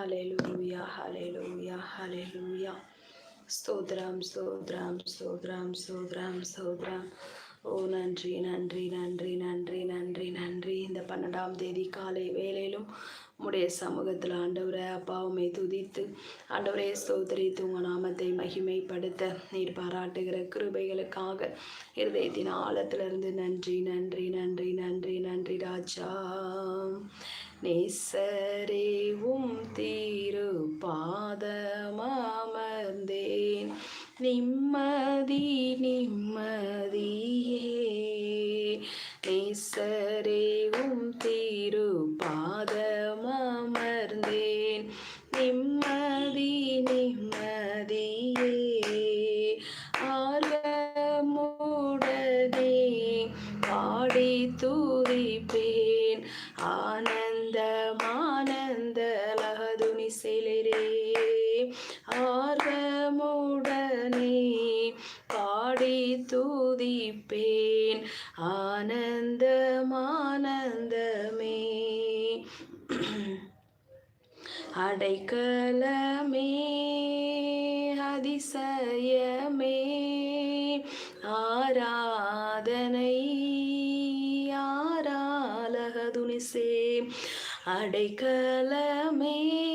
ஹalleluya ஹalleluya ஹalleluya ஸ்தோத்ராம் ஸ்தோத்ராம் ஸ்தோத்ராம் ஸ்தோத்ராம் ஸ்தோத்ராம் ஓ நன்றி நன்றி நன்றி நன்றி நன்றி நன்றி. இந்த பன்னெண்டாம் தேதி காலை வேலையிலும் உம்முடைய சமூகத்தில் ஆண்டவரை அப்பாவுமே துதித்து ஆண்டவரே ஸ்தோத்திரித்து உங்கள் நாமத்தை மகிமைப்படுத்த நீர் பாராட்டுகிற கிருபைகளுக்காக இருதயத்தின் ஆழத்திலிருந்து நன்றி நன்றி நன்றி நன்றி நன்றி ராஜா. நிசரேவும் திரு பாதமாமர்ந்தேன். நிம்மதி பாடி தூதிப்பேன் ஆனந்தமானந்தமே. அடைக்கலமே. அதிசயமே. ஆராதனை. ஆராலகதுனிசே அடைக்கலமே.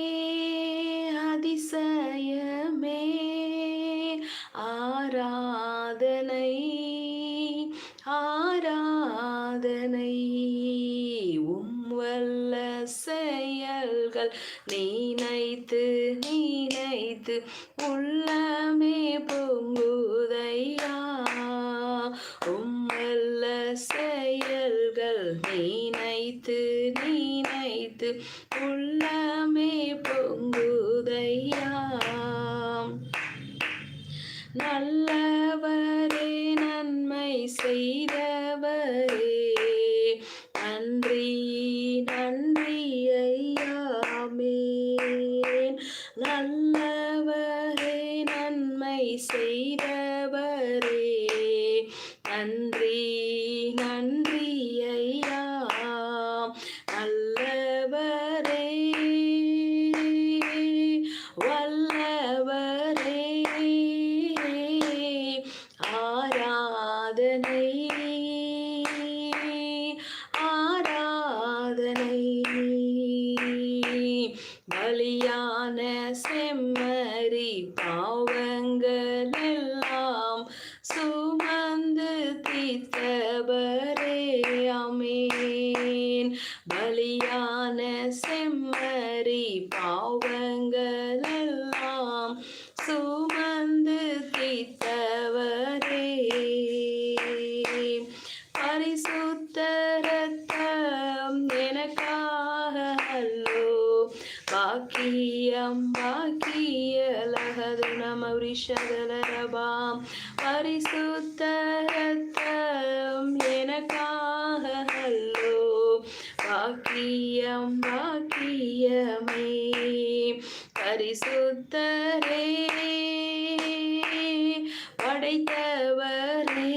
நினைத்து நினைத்து உள்ள பலியான செம்மறி பாவங்கள் எல்லாம் சுமந்து தீர்த்தவரே அமேன். பலியான செம்மறி பாவ எல்லாம் சுமந்து தீர்த்தவரே பரிசுத்த ரத்தம் எனக்காக அல்லோ பாக்கியம் பாக்கியலகது நம ரிஷதலரபாம் பரிசுத்த ரத்தம் எனக்காக அல்லோ பாக்கியம் பாக்கியமே பரிசுத்தரே. படைத்தவரே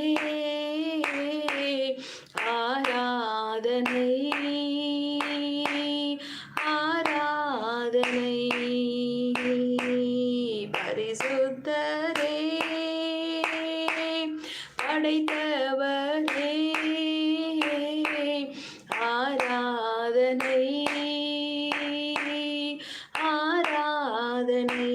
ஆராதனை ஆராதனை பரிசுத்தரே படைத்தவரே ஆராதனை ஆராதனை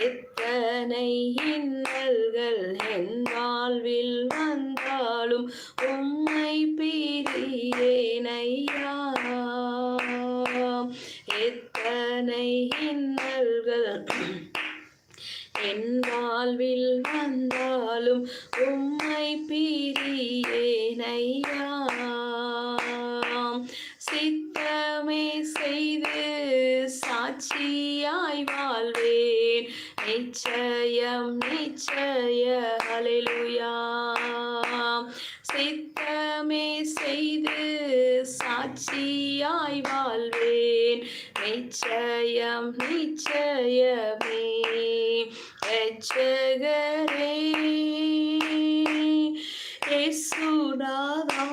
எத்தனை இன்னல்கள் என் வாழ்வில் வந்தாலும் உம்மை பிரியேனையா எத்தனை இன்னல்கள் என் வாழ்வில் வந்தாலும் உம்மை பிரியேனையா. சித்தமே செய்து சாட்சியாய் வாழ்வேன். நிச்சயம் நிச்சய அலையுயா சித்தமே செய்து சாட்சியாய் வாழ்வேன். நிச்சயம் நிச்சயமே. ரட்சகரே. இயேசுநாதா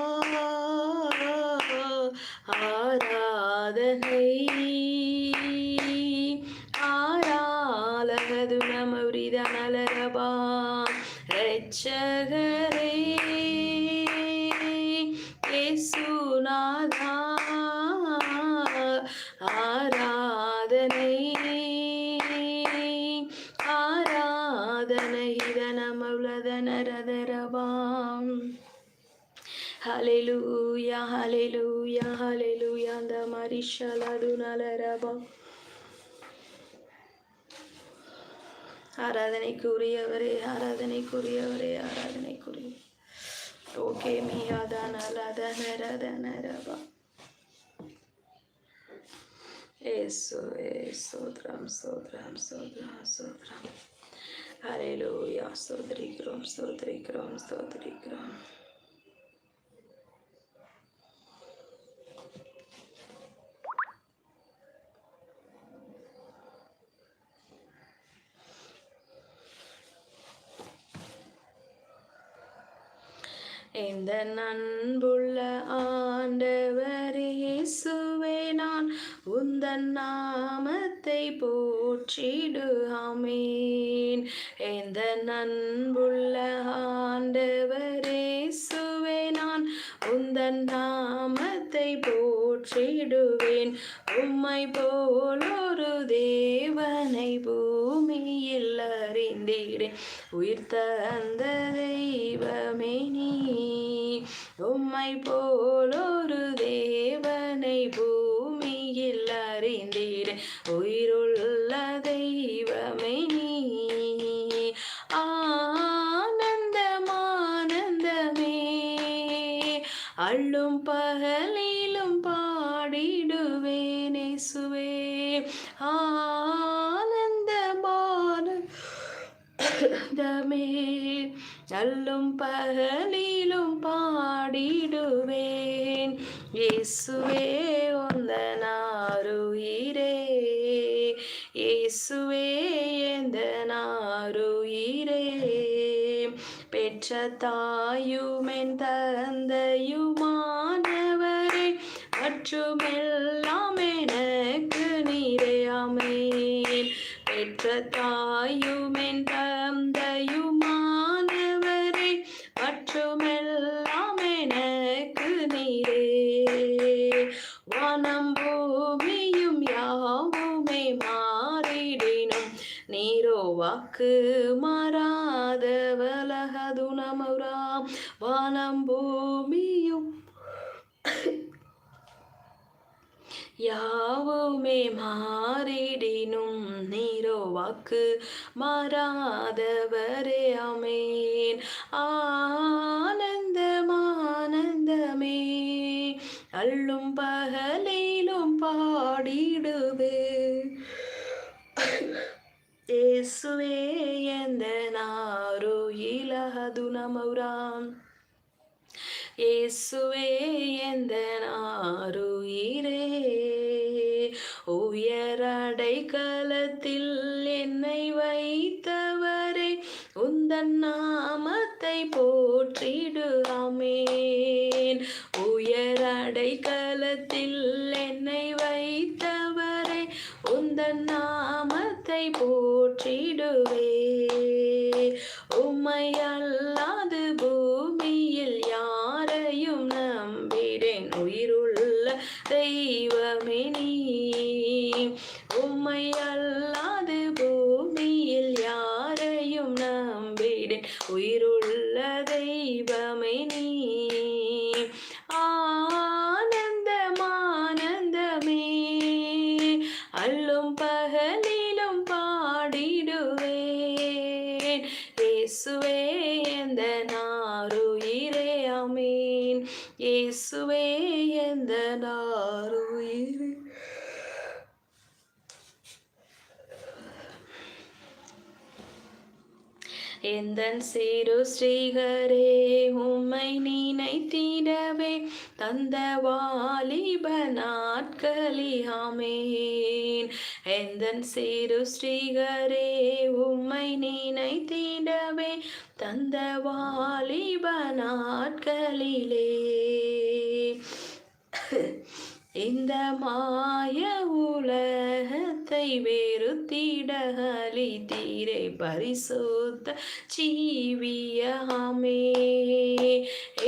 ஆராதனை. ஹலெலுயா ஹலெலுயா அந்த மரிஷலது நலரபா ஆராதனைக்குரியவரே ஆராதனைக்குரியவரே ஆராதனைக்குரிய ஓகே மியாதா நலதா நரத நரபா ஏசோ ஏசோத்ரம் சோத்ரம் சோத்ரா சோத்ரம் ஹலெலுயா சோதரிக்கிறோம் சோதரிக்கிறோம் சோதரிக்கிறோம் இந்த நண்புள்ள ஆண்டவரே நான் உந்தன் நாமத்தை போற்றிடுகாமேன். இந்த நண்புள்ள ஆண்டவரே நான் உந்தன் நாமத்தை போற்றிடுவேன். உம்மை போலொரு தேவனை போ வந்தீரே உயிர் தந்த தெய்வமே நீ. உம்மை போலொரு தேவனை பூமியில் அறிந்தீரே உயிருள்ள தமே நல்லும் பகலிலும் பாடிடுவேன் இயேசுவே ஒந்தனாருயிரே இயேசுவே எந்த நாருயிரே பெற்ற தாயுமென் தந்தையுமானவரே மற்றுமெல்லாம் எனக்கு நீரையாமேன் பெற்ற தாயுமென் த மற்றுமெல்லாம் எனக்கு நீரே வானம் பூமியும் யாவுமே மாறிடினும் நீரோ வாக்கு மாறாத நமரா வானம் பூமியும் யாவுமே மாறிடினும் நீரோ வாக்கு மாறாதவரே அமேன். ஆனந்தமானந்தமே அள்ளும் பகலிலும் பாடிடுவே. இயேசுவே எந்த நாரு இலகது நமராம் இயேசுவே எந்த நாருயிரே உயரடை கலத்தில் என்னை வைத்தவரே உந்தன் நாமத்தை போற்றிடுவாமேன். உயரடை கலத்தில் என்னை வைத்தவரே உந்தன் நாம நாமத்தை போற்றிடுவே உம்மை அல்லாது பூமியில் யாரையும் நம்பிடேன். உயிருள்ள தெய்வமே நீ. உம்மை அல்லாது பூமியில் யாரையும் நம்பிடேன். உயிருள்ள தெய்வமே நீ ஆனந்தமானந்தமே அள்ளும் பகலிலும் பாடிடுவேன் இயேசுவே எந்த நாருயிரே அமீன் இயேசுவே எந்த நாருயிரே எந்தன் சிறு ஸ்ரீகரே உம்மை நினைத்திடவே தந்த வாலிப நாட்களியாமேன் எந்தன் சிறு ஸ்ரீகரே உம்மை நினைத்திடவே தந்த வாலிப நாட்களிலே. இந்த மாய உலகத்தை வெறுத்திட தீரை பரிசுத்த ஜீவியமே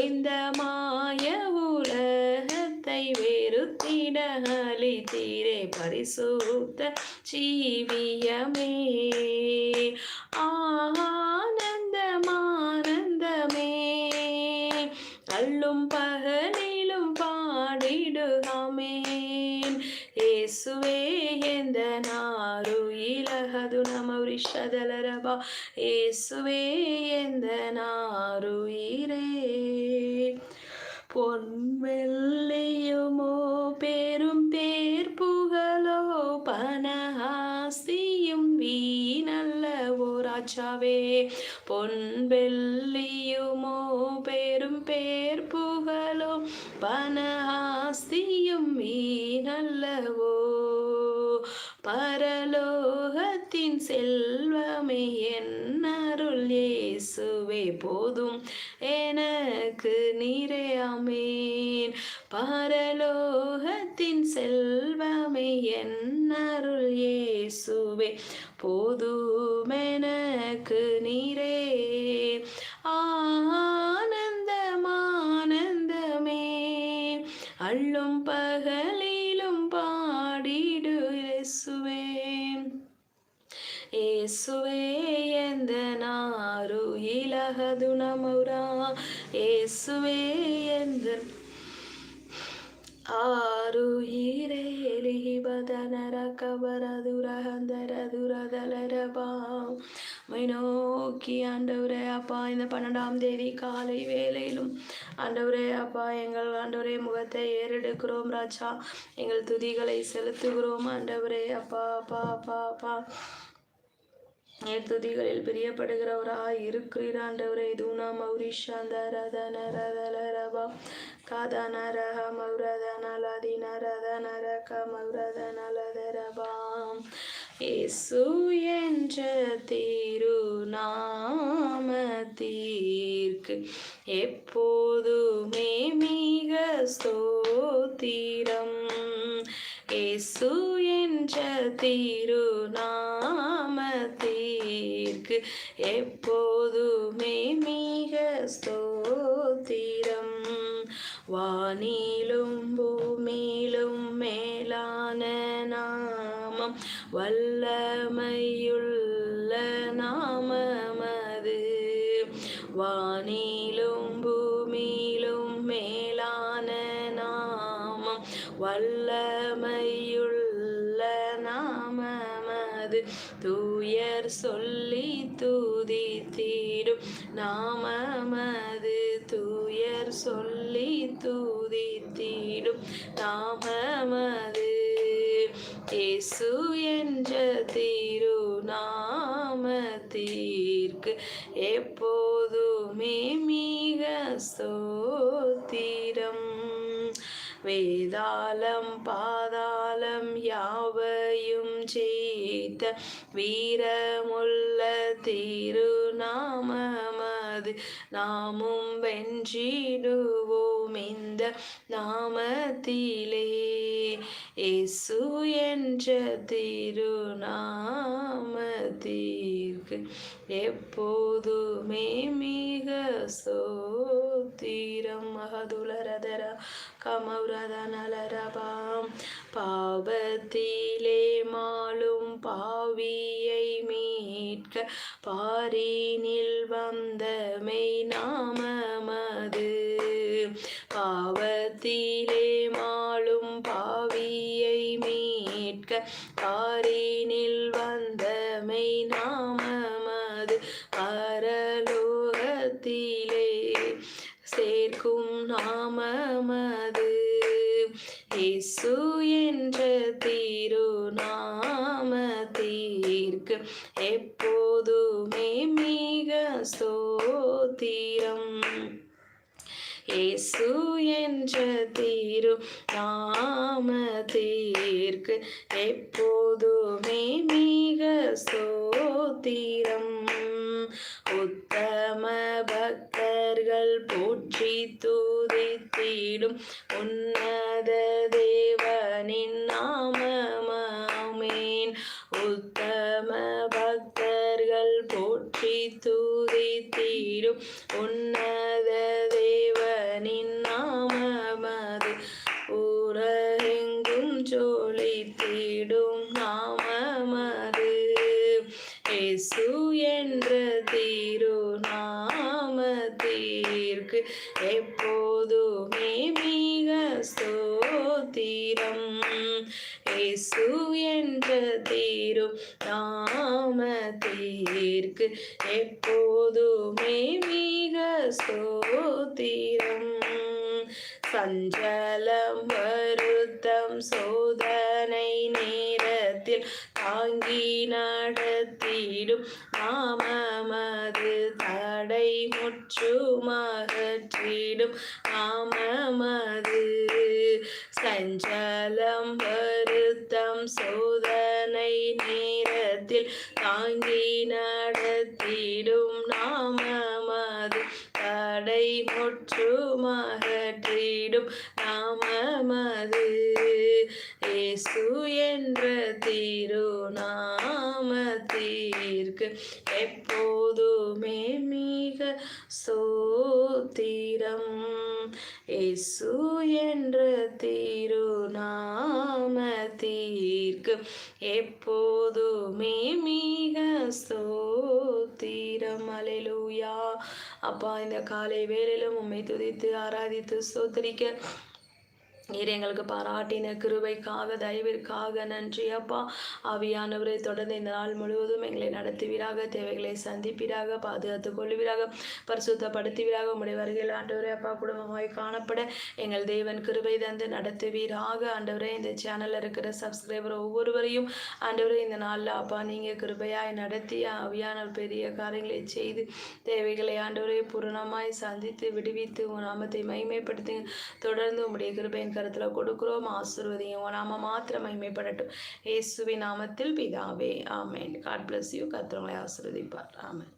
இந்த மாய உலகத்தை வெறுத்திட தீரை பரிசுத்த ஜீவியமே. ஆனந்தமானந்தமே அல்லும் பகல் பாடிடுகாமேன் ஏசுவே எந்த நாரு இலகது நமரிஷதலரபா ஏசுவே எந்த நாருயிரே பொன் வெள்ளியுமோ பெரும் பேர் புகழோ பனஹாஸ்தியும் வீணல்லவோ ராஜாவே. பொன் வெள்ளியுமோ பெரும் பேர் புகழோ பனஹாஸ்தியும் வீணல்லவோ. பர பரலோகத்தின் செல்வமே என் அருள் இயேசுவே போதும். எனக்கு நீரே அமேன் பரலோகத்தின் செல்வமே என் அருள் இயேசுவே போதும். எனக்கு நீரே. ஆனந்தமானந்தமே. அள்ளும் பகலிலும் பாடிடு இயேசுவே. ஏசுவே எந்த நாரு இலகது ನಮೌರಾ ಏಸುವೆ ಎಂದ ಆರು ಹೀರೇಲಿ ಬದನರ ಕಬರ ದುರ ಹಂದರ ದುರದಲರ ಬಾ மை நோக்கி ஆண்டவரே அப்பா இந்த பன்னெண்டாம் தேதி காலை வேலையிலும் ஆண்டவரே அப்பா எங்கள் ஆண்டவரே முகத்தை ஏறெடுக்கிறோம் ராஜா எங்கள் துதிகளை செலுத்துகிறோம் ஆண்டவரே அப்பா அப்பா அப்பா அப்பா துதிகளில் பிரியப்படுகிறவராய் இருக்கிறீர் தூனா தூணா மௌரிஷாந்த ரதன ரதலரபா காதான ரஹ நலதி நரத ரதன ரக மௌரதன லதரபாம் இயேசு என்ற திருநாமத்தீர்க்கு எப்போதுமே மிக ஸ்தோத்திரம். ஏசு என்ற திருநாமத்திற்கு எப்போதுமே மிக ஸ்தோத்திரம். வானிலும் பூமியிலும் மேலான நாமம் வல்லமையுள்ள நாமமது வானிலும் பூமியிலும் வல்லமையுள்ள நாமமது. தூயர் சொல்லி தூதித்தீடும் நாமமது. தூயர் சொல்லி தூதித்தீடும் நாமமது. இயேசு என்ற தீர்க்கு எப்போதுமே மிக ஸ்தோத்திரம். வேதாளம் பாதாளம் யாவையும் செய்த வீரமுள்ள திருநாமமது. நாமும் வென்றிடுவோம் இந்த நாமத்திலே. இயேசு என்ற திருநாமத்திற்கு எப்போதுமே மிக சோத்திரம். மகதுலரதர கமௌரதனலரபாம் பாவத்திலே மாலும் பாவியை மீட்க பாரினில் வந்த மெய் நாமமது. பாவத்திலே மாளும் பாவியை மீட்க பாரினில் வந்த மெய் நாம இயேசு என்ற தீரு நாமதீர்க்கு எப்போதுமே மிக ஸ்தோத்திரம். உத்தம பக்தர்கள் போற்றி துதித்திடும் உன்னத தேவனின் நாமமாமேன். உத்தம பக்த போற்றி துதித்திடும் உன்னத தேவனின் நாமமது உலகெங்கும் ஜொலித்திடும் நாமமது. இயேசு என்ற தீரு திருநாமத்திற்கு எப்போதுமே மிக ஸ்தோத்திரம். இயேசு என்ற திரு நாமத்திற்கு எப்போதுமே மிக ஸ்தோத்திரம். சஞ்சலம் வருத்தம் சோதனை நேரத்தில் தாங்கி நடத்திடும் நாமமது தடை முற்றுமாகற்றிடும் நாமமது சஞ்சலம் வருத்தம் சோதனை நேரத்தில் தாங்கி நடத்திடும் நாமமது தடை முற்றுமகற்றிடும் நாமமது. இயேசு என்ற திருநாமத்திற்கு எப்போதுமே மிக சோத்திரம். இயேசு எப்போதுமே மிக ஸ்தோத்திரம். அலையலூயா அப்பா இந்த காலை வேலையிலும் உம்மை துதித்து ஆராதித்து ஸ்தோத்திரிக்க நீர் எங்களுக்கு பாராட்டின கிருபைக்காக தயவிற்காக நன்றி. அப்பா ஆவியானவரை தொடர்ந்து இந்த நாள் முழுவதும் எங்களை நடத்துவீராக தேவைகளை சந்திப்பீராக பாதுகாத்துக் கொள்வீராக பரிசுத்தப்படுத்துவீராக. உடைய வருகையில் ஆண்டவரே அப்பா குடும்பமாய் காணப்பட எங்கள் தேவன் கிருபை தந்து நடத்துவீராக. ஆண்டவரே இந்த சேனலில் இருக்கிற சப்ஸ்கிரைபர் ஒவ்வொருவரையும் ஆண்டவரே இந்த நாளில் அப்பா நீங்கள் கிருபையாய் நடத்தி ஆவியானவர் பெரிய காரியங்களை செய்து தேவைகளை ஆண்டவரே பூரணமாய் சந்தித்து விடுவித்து உன் நாமத்தை மகிமைப்படுத்தி தொடர்ந்து உங்களுடைய கிருபையின் கருத்தில் கொடுக்குறோம் ஆசிர்வதியும். நாம மாத்திரம் மகிமைப்படட்டும். இயேசுவின் நாமத்தில் பிதாவே. ஆமேன். காட் பிளஸ் யூ கத்திரங்களை ஆசிர்வதிப்பார். ஆமேன்.